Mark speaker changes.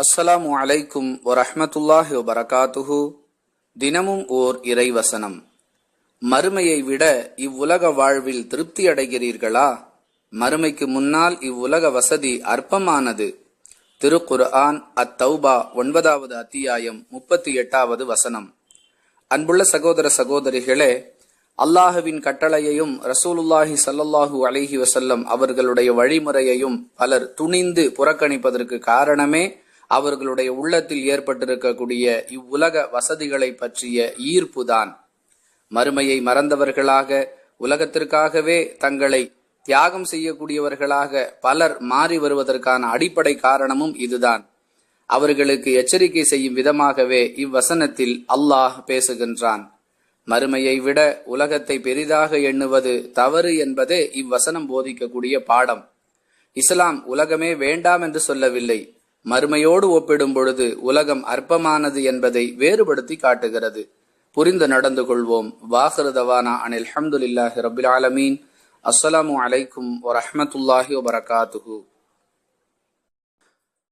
Speaker 1: அஸ்ஸலாமு அலைக்கும் வரஹ்மத்துல்லாஹி வபரகாத்துஹு. தினமும் ஓர் இறைவசனம். மறுமையை விட இவ்வுலக வாழ்வில் திருப்தி அடைகிறீர்களா? மறுமைக்கு முன்னால் இவ்வுலக வசதி அற்பமானது. திருக்குர்ஆன் அத்தௌபா ஒன்பதாவது அத்தியாயம் முப்பத்தி எட்டாவது வசனம். அன்புள்ள சகோதர சகோதரிகளே அல்லாஹுவின் கட்டளையையும் ரசூலுல்லாஹி ஸல்லல்லாஹு அலைஹி வசல்லம் அவர்களுடைய வழிமுறையையும் பலர் துணிந்து புறக்கணிப்பதற்கு காரணமே அவர்களுடைய உள்ளத்தில் ஏற்பட்டிருக்கக்கூடிய இவ்வுலக வசதிகளை பற்றிய ஈர்ப்புதான் மறுமையை மறந்தவர்களாக உலகத்திற்காகவே தங்களை தியாகம் செய்யக்கூடியவர்களாக பலர் மாறி வருவதற்கான அடிப்படை காரணமும் இதுதான். அவர்களுக்கு எச்சரிக்கை செய்யும் விதமாகவே இவ்வசனத்தில் அல்லாஹ் பேசுகின்றான். மறுமையை விட உலகத்தை பெரிதாக எண்ணுவது தவறு என்பதே இவ்வசனம் போதிக்கக்கூடிய பாடம். இஸ்லாம் உலகமே வேண்டாம் என்று சொல்லவில்லை. மறுமையோடு ஒப்பிடும் பொழுது உலகம் அற்பமானது என்பதை வேறுபடுத்தி காட்டுகிறது. புரிந்து நடந்து கொள்வோம். வாஹருதவானா அனில் அஹமதுல்லாஹி ரபில் ஆலமீன். அஸ்ஸலாமு அலைக்கும் வரஹமத்துல்லாஹி வபரகாத்துஹு.